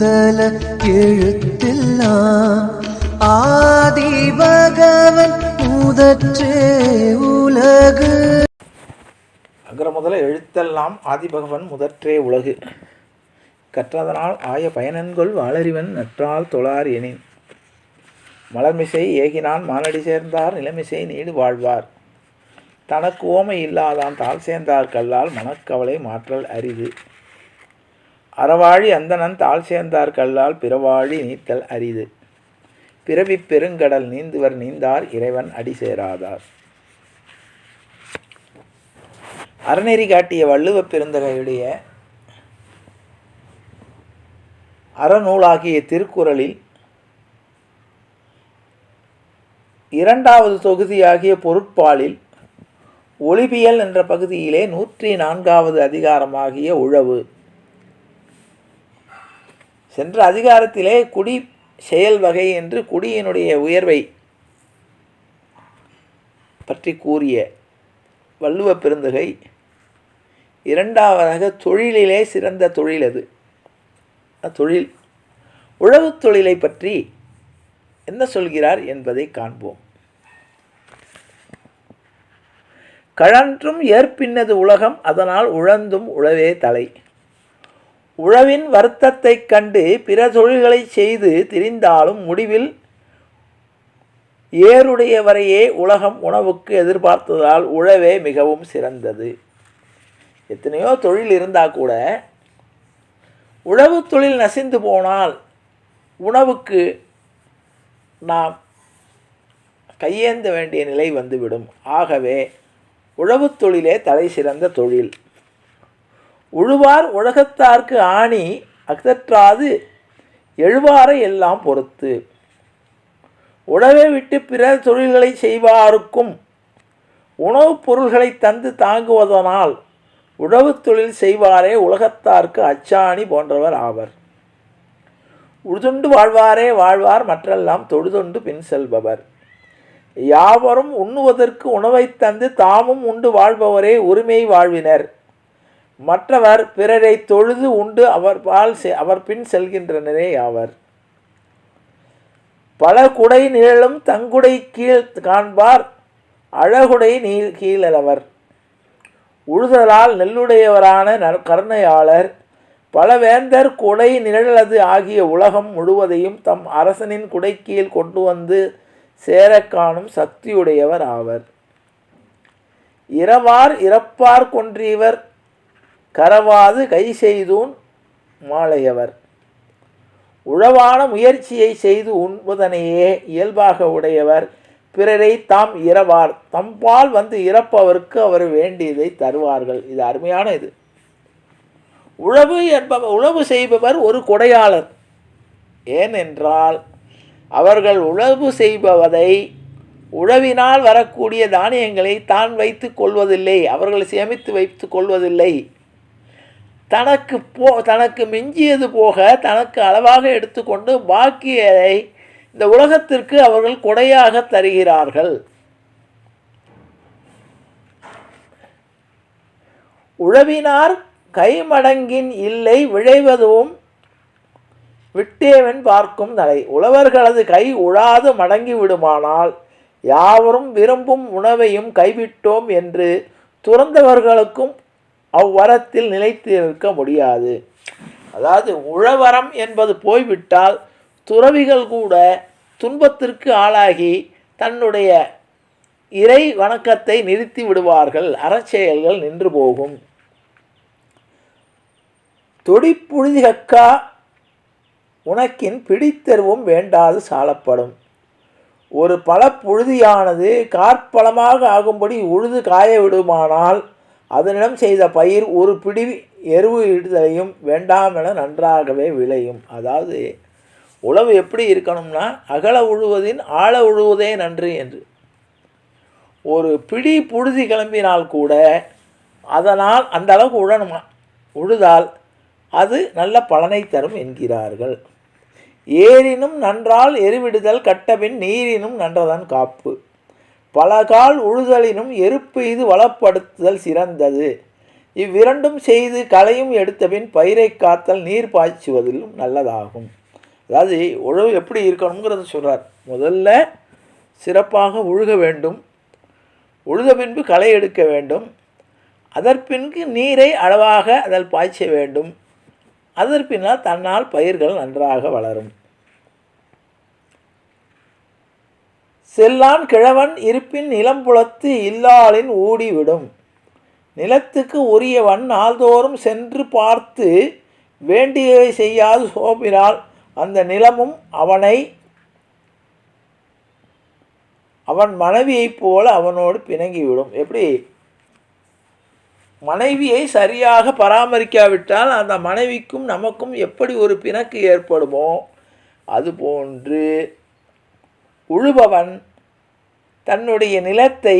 முதல எழுத்தெல்லாம் ஆதி பகவன் முதற்றே உலகு. அகர முதல எழுத்தெல்லாம் ஆதிபகவன் முதற்றே உலகு. கற்றதனால் ஆய பயனன்கொள் வாளறிவன் நற்றால் தொழார் எனின். மலர்மிசை ஏகினான் மானடி சேர்ந்தார் நிலமிசை நீடு வாழ்வார். தனக்கு ஓமை இல்லாதான் தாள் சேர்ந்தார் கல்லால் மனக்கவலை மாற்றல் அரிது. அறவாழி அந்தணன் தாழ் சேர்ந்தார் கல்லால் பிறவாழி நீத்தல் அரிது. பிறவிப் பெருங்கடல் நீந்துவர் நீந்தார் இறைவன் அடி சேராதார். அறநெறி காட்டிய வள்ளுவ பெருந்தகையுடைய அறநூலாகிய திருக்குறளில் இரண்டாவது தொகுதியாகிய பொருட்பாலில் ஒளிபியல் என்ற பகுதியிலே நூற்றி நான்காவது அதிகாரமாகிய உழவு. சென்ற அதிகாரத்திலே குடி செயல் வகை என்று குடியினுடைய உயர்வை பற்றி கூறிய வள்ளுவ பெருந்தகை இரண்டாவதாக தொழிலிலே சிறந்த தொழில் அது தொழில் உழவுத் தொழிலை பற்றி என்ன சொல்கிறார் என்பதை காண்போம். கழன்றும் ஏற்பின்னது உலகம் அதனால் உழந்தும் உழவே தலை. உழவின் வருத்தத்தைக் கண்டு பிற தொழில்களை செய்து திரிந்தாலும் முடிவில் ஏருடையவரையே உலகம் உணவுக்கு எதிர்பார்த்ததால் உழவே மிகவும் சிறந்தது. எத்தனையோ தொழில் இருந்தால் கூட உழவு தொழில் நசிந்து போனால் உணவுக்கு நாம் கையேந்த வேண்டிய நிலை வந்துவிடும். ஆகவே உழவுத் தொழிலே தலை சிறந்த தொழில். உழுவார் உலகத்தார்க்கு ஆணி அகற்றாது எழுவாரை எல்லாம் பொறுத்து. உழவை விட்டு பிற தொழில்களை செய்வாருக்கும் உணவுப் பொருள்களை தந்து தாங்குவதனால் உழவு தொழில் செய்வாரே உலகத்தார்க்கு அச்சாணி போன்றவர் ஆவர். உழுதுண்டு வாழ்வாரே வாழ்வார் மற்றெல்லாம் தொழுதுண்டு பின் செல்பவர். யாவரும் உண்ணுவதற்கு உணவைத் தந்து தாமும் உண்டு வாழ்பவரே உரிமை வாழ்வினர். மற்றவர் பிறரை தொழுது உண்டு அவர் பால் செ- அவர் பின் செல்கின்றனரே ஆவர். பல குடை நிழலும் தங்குடை கீழ் காண்பார் அழகுடை நீர் கீழவர் உழுதலால் நெல்லுடையவரான நற்- கருணையாளர் பலவேந்தர் குடை நிழலது ஆகிய உலகம் முழுவதையும் தம் அரசனின் குடைக்கீழ் கொண்டு வந்து சேரக் காணும் சக்தியுடையவர் ஆவர். இரவார் இறப்பார் கொன்றியவர் கரவாது கை செய்தூன் மாலையவர். உழவான முயற்சியை செய்து உண்பதனையே இயல்பாக உடையவர். பிறரை தாம் இரவார். தம்பால் வந்து இறப்பவருக்கு அவர் வேண்டியதை தருவார்கள். இது அருமையான இது. உழவு என்பவர் உழவு செய்பவர் ஒரு கொடையாளர். ஏனென்றால் அவர்கள் உழவு செய்பவதை உழவினால் வரக்கூடிய தானியங்களை தான் வைத்து கொள்வதில்லை. அவர்கள் சேமித்து வைத்து கொள்வதில்லை. தனக்கு போ தனக்கு மிஞ்சியது போக தனக்கு அளவாக எடுத்துக்கொண்டு பாக்கியதை இந்த உலகத்திற்கு அவர்கள் கொடையாக தருகிறார்கள். உழவினார் கைமடங்கின் இல்லை விழைவதும் விட்டேவன் பார்க்கும் நலை. உழவர்களது கை உழாது மடங்கி விடுமானால் யாவரும் விரும்பும் உணவையும் கைவிட்டோம் என்று துறந்தவர்களுக்கும் அவ்வரத்தில் நிலைத்து இருக்க முடியாது. அதாவது உழவரம் என்பது போய்விட்டால் துறவிகள் கூட துன்பத்திற்கு ஆளாகி தன்னுடைய இறை வணக்கத்தை நிறுத்தி விடுவார்கள். அறச்செயல்கள் நின்று போகும். தொடிப்புழுதிகக்கா உனக்கின் பிடித்தெருவும் வேண்டாது சாலப்படும். ஒரு பழப்புழுதியானது காற்பழமாக ஆகும்படி உழுது காய விடுமானால் அதனிடம் செய்த பயிர் ஒரு பிடி எருவு இடுதலையும் வேண்டாம் என நன்றாகவே விளையும். அதாவது உழவு எப்படி இருக்கணும்னா அகல உழுவதின் ஆழ உழுவதே நன்று என்று. ஒரு பிடி புழுதி கிளம்பினால் கூட அதனால் அந்த அளவுக்கு உழணுமா? உழுதால் அது நல்ல பலனை தரும் என்கிறார்கள். ஏரினும் நன்றால் எருவிடுதல் கட்டபின் நீரினும் நன்றதான் காப்பு. பலகால் உழுதலினும் எருப்பு இது வளப்படுத்துதல் சிறந்தது. இவ்விரண்டும் செய்து களையும் எடுத்தபின் பயிரை காத்தல் நீர் பாய்ச்சுவதிலும் நல்லதாகும். அதாவது உழவு எப்படி இருக்கணுங்கிறத சொல்கிறார் முதல்ல சிறப்பாக உழுக வேண்டும். உழுத பின்பு களை எடுக்க வேண்டும். அதற்பின்பு நீரை அளவாக அதில் பாய்ச்ச வேண்டும். அதற்பின்னால் தன்னால் பயிர்கள் நன்றாக வளரும். செல்லான் கிழவன் இருப்பின் நிலம்புலத்து இல்லாளின் ஊடிவிடும். நிலத்துக்கு உரியவன் நாள்தோறும் சென்று பார்த்து வேண்டியவை செய்யாது சோபினால் அந்த நிலமும் அவனை அவன் மனைவியைப் போல அவனோடு பிணங்கிவிடும். எப்படி? மனைவியை சரியாக பராமரிக்காவிட்டால் அந்த மனைவிக்கும் நமக்கும் எப்படி ஒரு பிணக்கு ஏற்படுமோ அதுபோன்று உழுபவன் தன்னுடைய நிலத்தை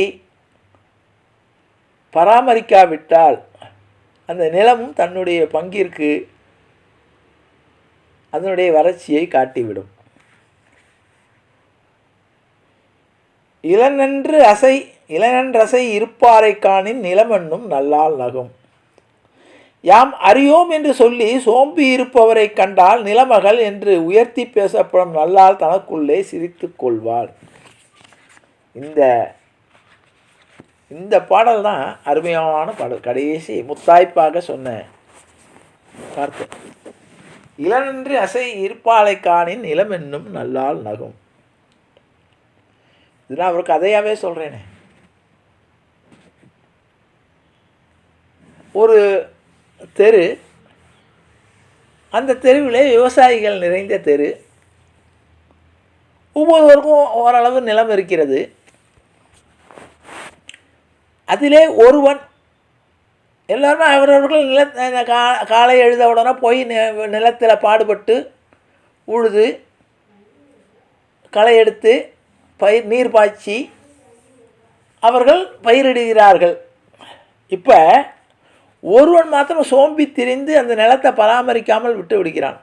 பராமரிக்காவிட்டால் அந்த நிலமும் தன்னுடைய பங்கிற்கு அதனுடைய வறட்சியை காட்டிவிடும். இளநன்று அசை இளநன்றசை இருப்பாரை காணின் நிலமென்னும் நல்லால் நகும். யாம் அறியோம் என்று சொல்லி சோம்பி இருப்பவரை கண்டால் நிலமகள் என்று உயர்த்தி பேசப்படும் நல்லால் தனக்குள்ளே சிரித்து கொள்வாள். இந்த இந்த பாடல் தான் அருமையான பாடல். கடைசி முத்தாய்ப்பாக சொன்ன வார்த்தை. இளநன்று அசை இருப்பாளை காணின் நிலம் என்னும் நல்லால் நகும். இது நான் ஒரு கதையாகவே சொல்கிறேனே ஒரு தெரு. அந்த தெருவில் விவசாயிகள் நிறைந்த தெரு. ஒவ்வொருவருக்கும் ஓரளவு நிலம் இருக்கிறது. அதிலே ஒருவன் எல்லோரும் அவரவர்கள் நில கா காலை எழுத உடனே போய் நிலத்தில் பாடுபட்டு உழுது களை எடுத்து பயிர் நீர் பாய்ச்சி அவர்கள் பயிரிடுகிறார்கள். இப்போ ஒருவன் மாத்திரம் சோம்பி திரிந்து அந்த நிலத்தை பராமரிக்காமல் விட்டு விடுகிறான்.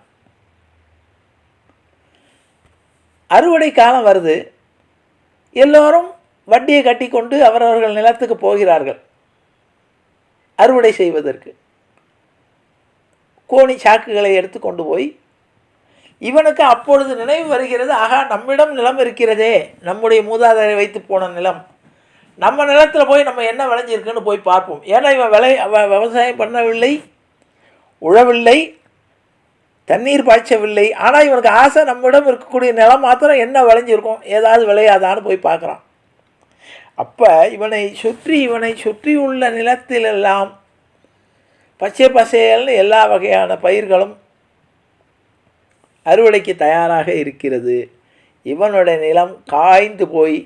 அறுவடை காலம் வருது. எல்லோரும் வட்டியை கட்டிக்கொண்டு அவரவர்கள் நிலத்துக்கு போகிறார்கள். அறுவடை செய்வதற்கு. கோணி சாக்குகளை எடுத்து கொண்டு போய் இவனுக்கு அப்பொழுது நினைவு வருகிறது. ஆகா நம்மிடம் நிலம் இருக்கிறதே. நம்முடைய மூதாதையரை வைத்து போன நிலம். நம்ம நிலத்தில் போய் நம்ம என்ன விளைஞ்சிருக்குன்னு போய் பார்ப்போம். ஏன்னா இவன் விளை அவன் விவசாயம் பண்ணவில்லை உழவில்லை தண்ணீர் பாய்ச்சவில்லை. ஆனால் இவனுக்கு ஆசை நம்மிடம் இருக்கக்கூடிய நிலம் மாத்திரம் என்ன விளைஞ்சிருக்கும் ஏதாவது விளையாதான்னு போய் பார்க்குறான். அப்போ இவனை சுற்றி இவனை சுற்றி உள்ள நிலத்திலெல்லாம் பச்சை பசேல்னு எல்லா வகையான பயிர்களும் அறுவடைக்கு தயாராக இருக்கிறது. இவனுடைய நிலம் காய்ந்து போய்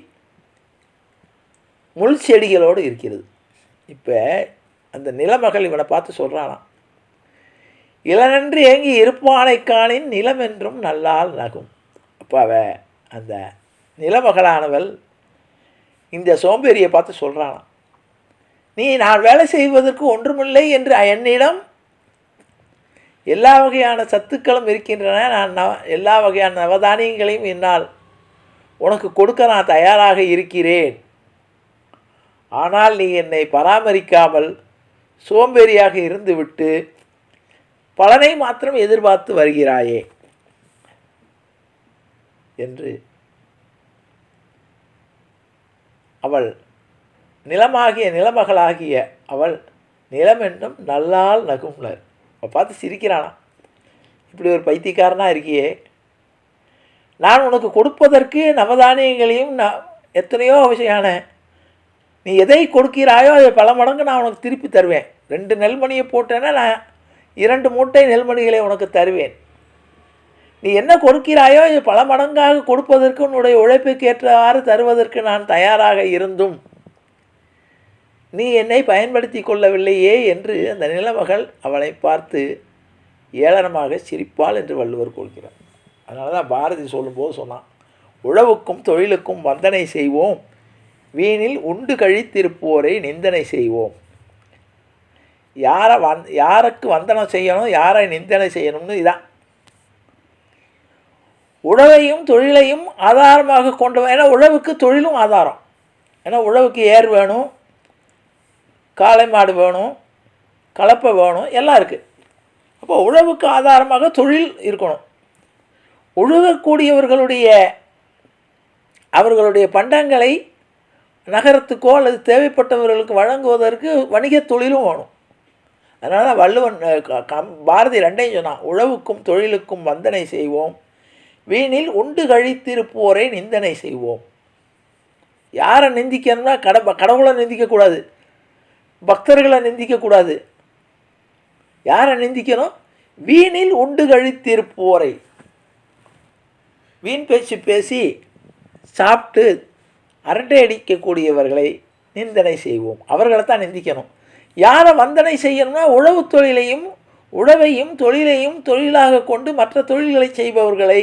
முள் செடிகளோடு இருக்கிறது. இப்போ அந்த நிலமகள் இவனை பார்த்து சொல்கிறானாம் இளநன்று ஏங்கி இருப்பானைக்கானின் நிலம் என்றும் நல்லால் நகும். அப்போ அவ அந்த நிலமகளானவள் இந்த சோம்பேறியை பார்த்து சொல்கிறானாம் நீ நான் வேலை செய்வதற்கு ஒன்றுமில்லை என்று என்னிடம் எல்லா வகையான சத்துக்களும் இருக்கின்றன. நான் நவ எல்லா வகையான நவதானியங்களையும் என்னால் உனக்கு கொடுக்க நான் தயாராக இருக்கிறேன். ஆனால் நீ என்னை பராமரிக்காமல் சோம்பேறியாக இருந்துவிட்டு பலனை மாத்திரம் எதிர்பார்த்து வருகிறாயே என்று அவள் நிலமாகிய நிலமகளாகிய அவள் நிலம் என்னும் நல்லால் நகும்னர் அவள் பார்த்து சிரிக்கிறானா? இப்படி ஒரு பைத்தியக்காரனாக இருக்கியே. நான் உனக்கு கொடுப்பதற்கு நவதானியங்களையும் நான் எத்தனையோ அவசியான நீ எதை கொடுக்கிறாயோ அதை பல மடங்கு நான் உனக்கு திருப்பி தருவேன். ரெண்டு நெல்மணியை போட்டேன்னா நான் இரண்டு மூட்டை நெல்மணிகளை உனக்கு தருவேன். நீ என்ன கொடுக்கிறாயோ இது பல மடங்காக கொடுப்பதற்கு உன்னுடைய உழைப்புக்கு ஏற்றவாறு தருவதற்கு நான் தயாராக இருந்தும். நீ என்னை பயன்படுத்தி கொள்ளவில்லையே என்று அந்த நிலமகள் அவளை பார்த்து ஏளனமாக சிரிப்பாள் என்று வள்ளுவர் கொள்கிறார் அதனால தான் பாரதி சொல்லும்போது சொன்னான் உழவுக்கும் தொழிலுக்கும் வந்தனை செய்வோம். வீணில் உண்டு கழித்திருப்போரை நிந்தனை செய்வோம். யாரை வந் யாருக்கு வந்தனம் செய்யணும் யாரை நிந்தனை செய்யணும்னு இதான். உழவையும் தொழிலையும் ஆதாரமாக கொண்டு ஏன்னா உழவுக்கு தொழிலும் ஆதாரம். ஏன்னா உழவுக்கு ஏர் வேணும் காளை மாடு வேணும் கலப்பை வேணும் எல்லாம் இருக்குது அப்போ உழவுக்கு ஆதாரமாக தொழில் இருக்கணும். உழுகக்கூடியவர்களுடைய அவர்களுடைய பண்டங்களை நகரத்துக்கோ அல்லது தேவைப்பட்டவர்களுக்கு வழங்குவதற்கு வணிகத் தொழிலும் வேணும். அதனால் வள்ளுவன் க- கம்- பாரதி ரெண்டையும் சொன்னான். உழவுக்கும் தொழிலுக்கும் வந்தனை செய்வோம். வீணில் உண்டு கழித்திருப்போரை நிந்தனை செய்வோம். யாரை நிந்திக்கணும்னா கட கடவுளை நிந்திக்கக்கூடாது பக்தர்களை நிந்திக்கக்கூடாது யாரை நிந்திக்கணும்? வீணில் உண்டு கழித்திருப்போரை. வீண் பேச்சு பேசி சாப்பிட்டு அரட்டை அடிக்கக்கூடியவர்களை நிந்தனை செய்வோம். அவர்களை தான் நிந்திக்கணும். யாரை வந்தனை செய்யணும்னா உழவு தொழிலையும் உழவையும் தொழிலையும் தொழிலாக கொண்டு மற்ற தொழில்களை செய்பவர்களை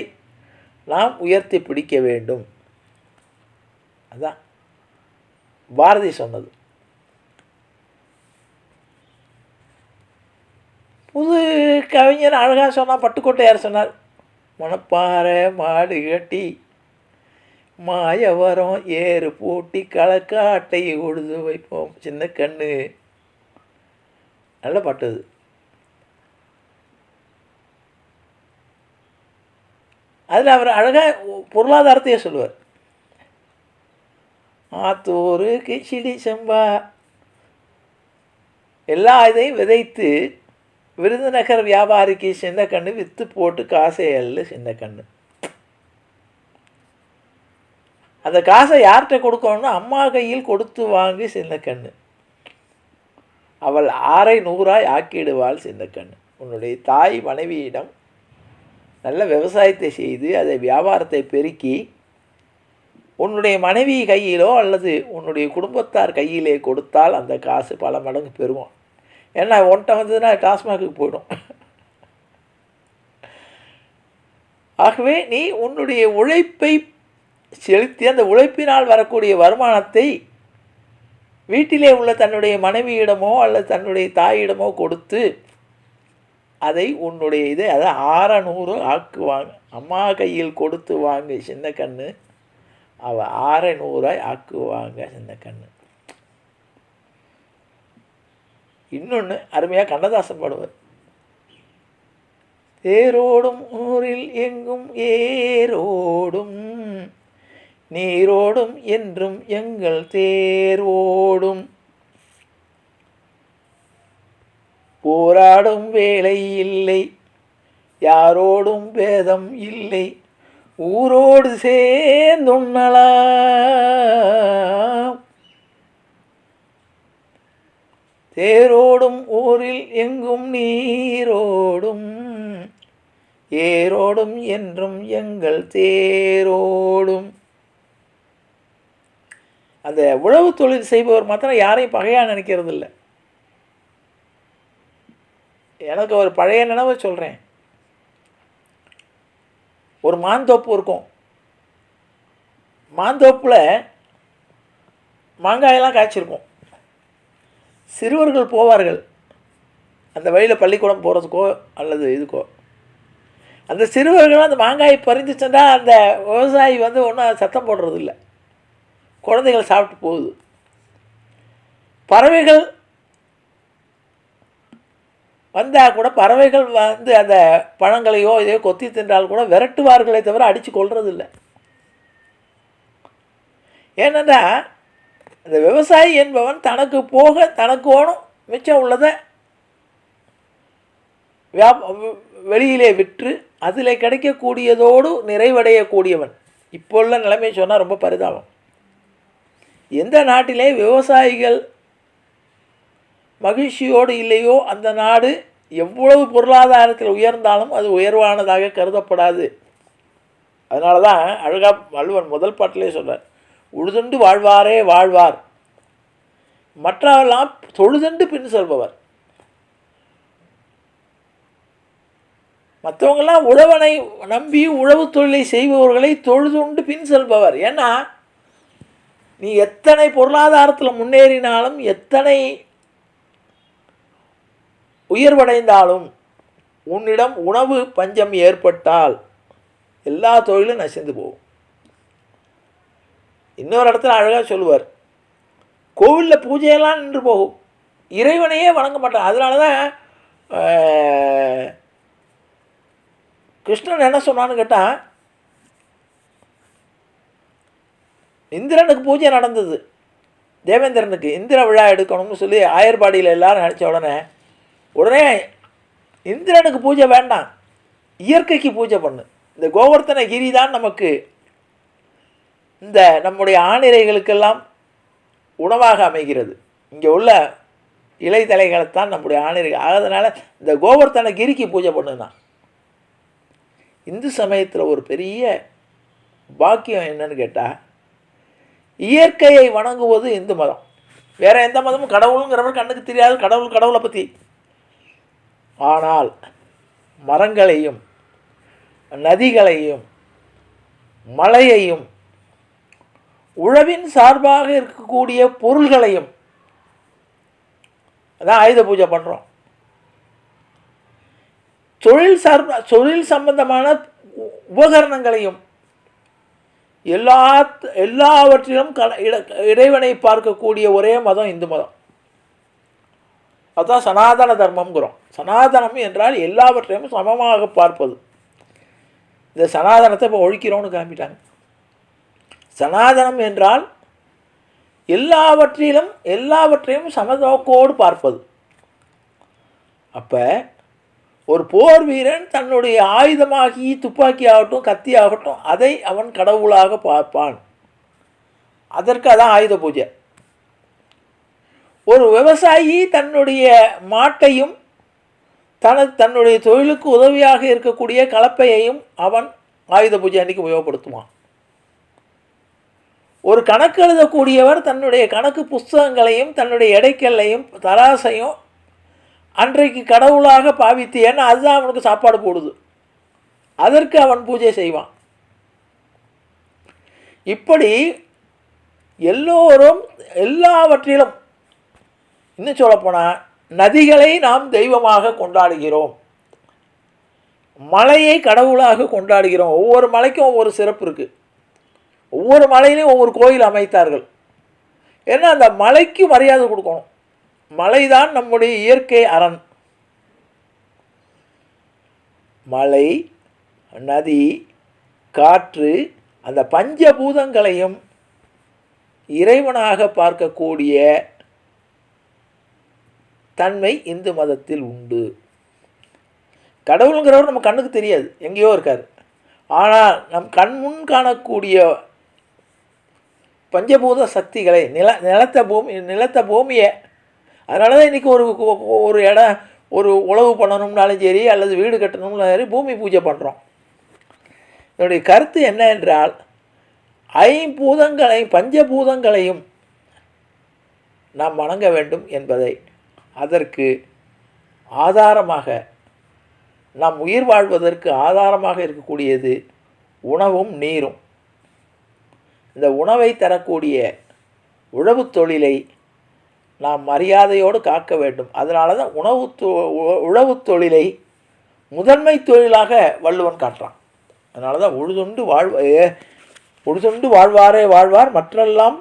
நாம் உயர்த்தி பிடிக்க வேண்டும். அதான் பாரதி சொன்னது. புது கவிஞர் அழகாக சொன்னால் பட்டுக்கோட்டையார் சொன்னார் மணப்பாறை மாடு கட்டி மாயவரம் ஏறு பூட்டி களக்காட்டை உழுது வைப்போம். சின்ன கண்ணு. நல்ல பாட்டு அது. அதில் அவர் அழகாக பொருளாதாரத்தையே சொல்லுவார். ஆத்தூர் கிச்சிடி செம்பா. எல்லா இதையும் விதைத்து விருதுநகர் வியாபாரிக்கு சின்ன கண்ணு விற்று போட்டு காசை அல்ல சின்ன கண்ணு. அந்த காசை யார்கிட்ட கொடுக்கணும்னா அம்மா கையில் கொடுத்து வாங்கி சின்ன கண்ணு அவள் ஆரை நூறாய் ஆக்கிடுவாள் சின்ன கண்ணு உன்னுடைய தாய் மனைவியிடம் நல்ல விவசாயத்தை செய்து அதை வியாபாரத்தை பெருக்கி உன்னுடைய மனைவி கையிலோ அல்லது உன்னுடைய குடும்பத்தார் கையிலே கொடுத்தால் அந்த காசு பல மடங்கு பெறுவோம் ஏன்னா ஒன்ட்ட வந்ததுன்னா டாஸ்மாகுக்கு போயிடும். ஆகவே நீ உன்னுடைய உழைப்பை செலுத்தி அந்த உழைப்பினால் வரக்கூடிய வருமானத்தை வீட்டிலே உள்ள தன்னுடைய மனைவியிடமோ அல்லது தன்னுடைய தாயிடமோ கொடுத்து அதை உன்னுடைய இதை அதை ஆறநூறு ஆக்குவாங்க. அம்மா கையில் கொடுத்து வாங்க சின்ன கண்ணு அவள் ஆறநூறாய் ஆக்குவாங்க சின்ன கண்ணு இன்னொன்று அருமையாக கண்ணதாசன் பாடுவார். தேரோடும் ஊரில் எங்கும் ஏரோடும் நீரோடும் என்றும் எங்கள் தேர்வோடும் போராடும் வேலை இல்லை யாரோடும் பேதம் இல்லை ஊரோடு சேர்ந்துண்ணலாம். தேரோடும் ஊரில் எங்கும் நீரோடும் ஏரோடும் என்றும் எங்கள் தேரோடும். அந்த உழவு தொழில் செய்பவர் மாத்திரம் யாரையும் பகையாக நினைக்கிறது இல்லை எனக்கு ஒரு பழைய நினைவை சொல்கிறேன் ஒரு மாந்தோப்பு இருக்கும். மாந்தோப்பில் மாங்காயெல்லாம் காய்ச்சிருக்கும். சிறுவர்கள் போவார்கள். அந்த வழியில் பள்ளிக்கூடம் போகிறதுக்கோ அல்லது இதுக்கோ. அந்த சிறுவர்கள் அந்த மாங்காயை பறிந்து சென்றால் அந்த விவசாயி வந்து ஒன்றும் சத்தம் போடுறதில்லை. குழந்தைகள் சாப்பிட்டு போகுது. பறவைகள் வந்தால் கூட பறவைகள் வந்து அந்த பழங்களையோ இதையோ கொத்தி தின்றால் கூட விரட்டுவார்களே தவிர அடித்து கொள்றதில்லை ஏனென்றா இந்த விவசாயி என்பவன் தனக்கு போக தனக்கு ஓணும் மிச்சம் உள்ளதை வியாப வெளியிலே விற்று அதில் கிடைக்கக்கூடியதோடு நிறைவடையக்கூடியவன். இப்போ உள்ள நிலைமை சொன்னால் ரொம்ப பரிதாபம். எந்த நாட்டிலே விவசாயிகள் மகிழ்ச்சியோடு இல்லையோ அந்த நாடு எவ்வளவு பொருளாதாரத்தில் உயர்ந்தாலும் அது உயர்வானதாக கருதப்படாது. அதனால தான் அழகா வள்ளுவன் முதல் பாட்டிலே சொல்கிறார் உழுதுண்டு வாழ்வாரே வாழ்வார். மற்றவெல்லாம் தொழுதுண்டு பின் செல்பவர். மற்றவங்கெல்லாம் உழவனை நம்பி உழவு தொழிலை செய்பவர்களை தொழுதுண்டு பின் செல்பவர். ஏன்னா நீ எத்தனை பொருளாதாரத்தில் முன்னேறினாலும் எத்தனை உயர்வடைந்தாலும் உன்னிடம் உணவு பஞ்சம் ஏற்பட்டால் எல்லா தொழிலும் நசிந்து போகும். இன்னொரு இடத்துல அழகாக சொல்லுவார் கோவிலில் பூஜையெல்லாம் நின்று போகும். இறைவனையே வணங்க மாட்டான். அதனால தான் கிருஷ்ணன் என்ன சொன்னான்னு கேட்டால் இந்திரனுக்கு பூஜை நடந்தது. தேவேந்திரனுக்கு இந்திர விழா எடுக்கணும்னு சொல்லி ஆயர்பாடியில் எல்லாரும் நினச்ச உடனே உடனே இந்திரனுக்கு பூஜை வேண்டாம். இயற்கைக்கு பூஜை பண்ணு. இந்த கோவர்த்தன கிரி தான் நமக்கு இந்த நம்முடைய ஆணிரைகளுக்கெல்லாம் உணவாக அமைகிறது. இங்கே உள்ள இலை தலைகளைத்தான் நம்முடைய ஆணிரைகள். ஆகிறதுனால இந்த கோவர்த்தன கிரிக்கு பூஜை பண்ணுதான் இந்து சமயத்தில் ஒரு பெரிய பாக்கியம் என்னன்னு கேட்டால் இயற்கையை வணங்குவது இந்து மதம். வேறு எந்த மதமும் கடவுளுங்கிறவர் கண்ணுக்கு தெரியாது கடவுள் கடவுளை பற்றி ஆனால் மரங்களையும் நதிகளையும் மலையையும் உழவின் சார்பாக இருக்கக்கூடிய பொருள்களையும் அதான் ஆயுத பூஜை பண்ணுறோம் தொழில் சார்ப தொழில் சம்பந்தமான உ- உபகரணங்களையும் எல்லா எல்லாவற்றிலும் கல இட- இறைவனை பார்க்கக்கூடிய ஒரே மதம் இந்து மதம். அதுதான் சனாதன தர்மம்ங்கிறோம். சனாதனம் என்றால் எல்லாவற்றையும் சமமாக பார்ப்பது. இந்த சனாதனத்தை இப்போ ஒழிக்கிறோம்னு காமிட்டாங்க சனாதனம் என்றால் எல்லாவற்றிலும் எல்லாவற்றையும் சமநோக்கோடு பார்ப்பது. அப்போ ஒரு போர் வீரன் தன்னுடைய ஆயுதமாகி துப்பாக்கி ஆகட்டும் கத்தி ஆகட்டும் அதை அவன் கடவுளாக பார்ப்பான். அதற்கு அதான் ஆயுத பூஜை. ஒரு விவசாயி தன்னுடைய மாட்டையும் தன தன்னுடைய தொழிலுக்கு உதவியாக இருக்கக்கூடிய கலப்பையையும் அவன் ஆயுத பூஜை அன்றைக்கி உபயோகப்படுத்துவான். ஒரு கணக்கு எழுதக்கூடியவர் தன்னுடைய கணக்கு புஸ்தகங்களையும் தன்னுடைய இடைக்கல்லையும் தராசையும் அன்றைக்கு கடவுளாக பாவித்து ஏன்னா அதுதான் அவனுக்கு சாப்பாடு போடுது? அதற்கு அவன் பூஜை செய்வான். இப்படி எல்லோரும் எல்லாவற்றிலும் இன்னும் சொல்லப்போனால் நதிகளை நாம் தெய்வமாக கொண்டாடுகிறோம். மலையை கடவுளாக கொண்டாடுகிறோம். ஒவ்வொரு மலைக்கும் ஒவ்வொரு சிறப்பு இருக்குது ஒவ்வொரு மலையிலையும் ஒவ்வொரு கோயில் அமைத்தார்கள். ஏன்னா அந்த மலைக்கு மரியாதை கொடுக்கணும். மலைதான் நம்முடைய இயற்கை அரண். மலை நதி காற்று அந்த பஞ்சபூதங்களையும் இறைவனாக பார்க்கக்கூடிய தன்மை இந்து மதத்தில் உண்டு. கடவுளுங்கிறவர் நம்ம கண்ணுக்கு தெரியாது எங்கேயோ இருக்கார். ஆனால் நம் கண் முன் காணக்கூடிய பஞ்சபூத சக்திகளை நில நிலத்த பூமி நிலத்த பூமியை அதனால தான் இன்றைக்கி ஒரு ஒரு இடம் ஒரு உழவு பண்ணணும்னாலும் சரி அல்லது வீடு கட்டணும்னாலும் சரி பூமி பூஜை பண்ணுறோம் என்னுடைய கருத்து என்ன என்றால் ஐம்பூதங்களையும் பஞ்சபூதங்களையும் நாம் வணங்க வேண்டும் என்பதை அதற்கு ஆதாரமாக நாம் உயிர் வாழ்வதற்கு ஆதாரமாக இருக்கக்கூடியது உணவும் நீரும். இந்த உணவை தரக்கூடிய உழவுத் தொழிலை நாம் மரியாதையோடு காக்க வேண்டும். அதனால தான் உணவு உழவுத் தொழிலை முதன்மை தொழிலாக வள்ளுவன் காட்டுறான். அதனால தான் உழுதுண்டு வாழ்வ ஏ, உழுதுண்டு வாழ்வாரே வாழ்வார் மற்றெல்லாம்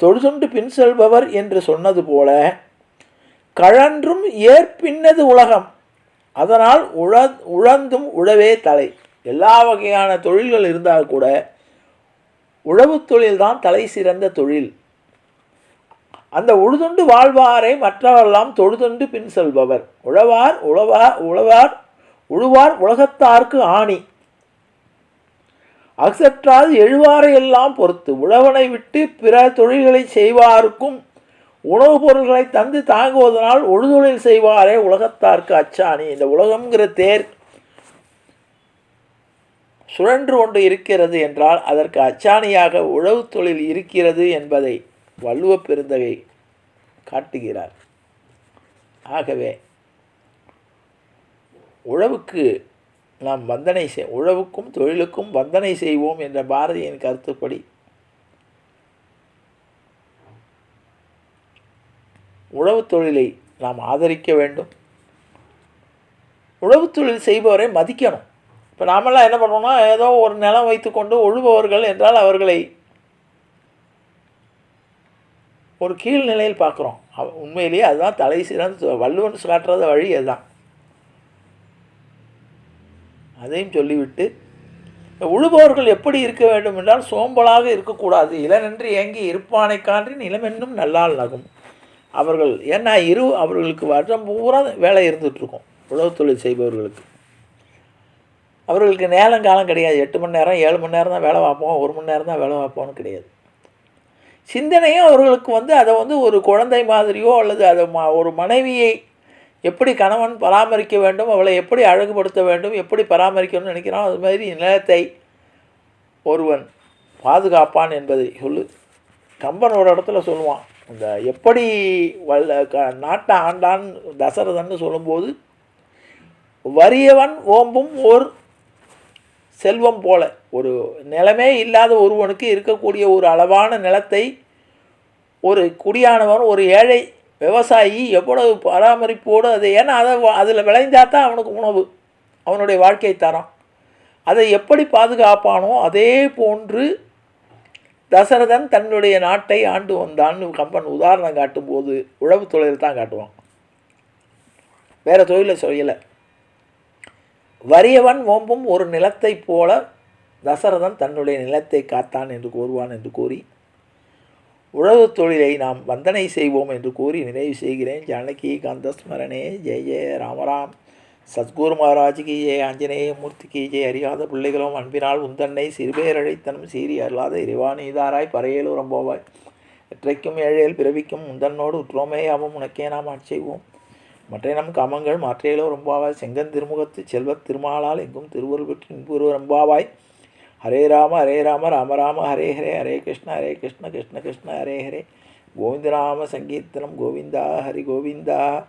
தொழுதுண்டு பின் செல்பவர் என்று சொன்னது போல கழன்றும் ஏற்பின்னது உலகம். அதனால் உழ உழந்தும் உழவே தலை. எல்லா வகையான தொழில்கள் இருந்தால் கூட உழவுத் தொழில்தான் தலை சிறந்த தொழில். அந்த உழுதுண்டு வாழ்வாரை மற்றவரெல்லாம் தொழுதுண்டு பின் செல்பவர். உழவார் உழவார் உழவார் உழுவார் உலகத்தார்க்கு ஆணி. அக்சற்றாது எழுவாரையெல்லாம் பொறுத்து உழவனை விட்டு பிற தொழில்களை செய்வாருக்கும் உணவுப் பொருள்களை தந்து தாங்குவதனால் உழுதொழில் செய்வாரே உலகத்தார்க்கு அச்சாணி. இந்த உலகம்ங்கிற தேர் சுழன்று கொண்டு இருக்கிறது என்றால் அதற்கு அச்சாணியாக உழவு தொழில் இருக்கிறது என்பதை வள்ளுவ பெருந்தகை காட்டுகிறார். ஆகவே உழவுக்கு நாம் வந்தனை செய் உழவுக்கும் தொழிலுக்கும் வந்தனை செய்வோம் என்ற பாரதியின் கருத்துப்படி உழவு தொழிலை நாம் ஆதரிக்க வேண்டும். உழவு தொழில் செய்பவரை மதிக்கணும். இப்போ நாமெல்லாம் என்ன பண்ணுறோம்னா ஏதோ ஒரு நிலம் வைத்துக்கொண்டு உழுபவர்கள் என்றால் அவர்களை ஒரு கீழ்நிலையில் பார்க்குறோம். உண்மையிலேயே அதுதான் தலை சிறந்து வள்ளுவன் காட்டுறது வழி அதுதான். அதையும் சொல்லிவிட்டு உழுபவர்கள் எப்படி இருக்க வேண்டும் என்றால் சோம்பலாக இருக்கக்கூடாது. இளனென்று ஏங்கி இருப்பானை கான்றி நிலமென்னும் நல்லால் நகும். அவர்கள் ஏன்னா இரு அவர்களுக்கு வருடம் பூரா வேலை இருந்துகிட்ருக்கும் உழவு தொழில் செய்பவர்களுக்கு. அவர்களுக்கு நேரம் காலம் கிடையாது. எட்டு மணி நேரம் ஏழு மணி நேரம் தான் வேலை பார்ப்போம் ஒரு மணி நேரம் தான் வேலை பார்ப்போம்னு கிடையாது. சிந்தனையும் அவர்களுக்கு வந்து அதை வந்து ஒரு குழந்தை மாதிரியோ அல்லது அதை ம ஒரு மனைவியை எப்படி கணவன் பராமரிக்க வேண்டும் அவளை எப்படி அழகுபடுத்த வேண்டும் எப்படி பராமரிக்கணும்னு நினைக்கிறான் அது மாதிரி நிலத்தை ஒருவன் பாதுகாப்பான் என்பதை சொல்லு. கம்பன் ஒரு இடத்துல சொல்லுவான். இந்த எப்படி வல்ல க நாட்டை ஆண்டான் தசரதன்னு சொல்லும்போது வறியவன் ஓம்பும் ஓர் செல்வம் போல. ஒரு நிலமே இல்லாத ஒருவனுக்கு இருக்கக்கூடிய ஒரு அளவான நிலத்தை ஒரு குடியானவன் ஒரு ஏழை விவசாயி எவ்வளவு பராமரிப்போடு அதை ஏன்னா அதை அதில் விளைஞ்சா தான் அவனுக்கு உணவு. அவனுடைய வாழ்க்கை தரம் அதை எப்படி பாதுகாப்பானோ அதே போன்று தசரதன் தன்னுடைய நாட்டை ஆண்டு வந்தான்னு கம்பன் உதாரணம் காட்டும்போது உழவு தொழில் தான் காட்டுவான். வேறு தொழிலை சொல்லலை வறியவன் ஓம்பும் ஒரு நிலத்தைப் போல தசரதன் தன்னுடைய நிலத்தை காத்தான் என்று கூறுவான் என்று கூறி உழவு தொழிலை நாம் வந்தனை செய்வோம் என்று கூறி நினைவு செய்கிறேன். ஜானகி கந்தஸ்மரணே. ஜெய ஜெய ராமராம் சத்குரு மகாராஜ் ஜெய. ஆஞ்சநேய மூர்த்திக்கு ஜெய. அறியாத பிள்ளைகளும் அன்பினால் உந்தன்னை சிறுபேரழைத்தனம் சீரி அல்லாத இறைவானிதாராய் பறையலூரம் போவாய். எற்றைக்கும் ஏழையில் பிறவிக்கும் முந்தன்னோடு உற்றோமே. அவம் உனக்கே நாம் ஆட்செய்வோம் மற்ற நம் காமங்கள் மாற்றையிலோ ரொம்பாவாய் செங்கன் திருமுகத்து செல்வத் திருமாலால் எங்கும் திருவருள் பெற்று இன்புரு ரொம்பாவாய். ஹரே ராம ஹரே ராம ராம ராம ஹரே ஹரே ஹரே கிருஷ்ண ஹரே கிருஷ்ண கிருஷ்ண கிருஷ்ண ஹரே ஹரே. கோவிந்தராம சங்கீர்த்தனம் கோவிந்தா ஹரி கோவிந்தா.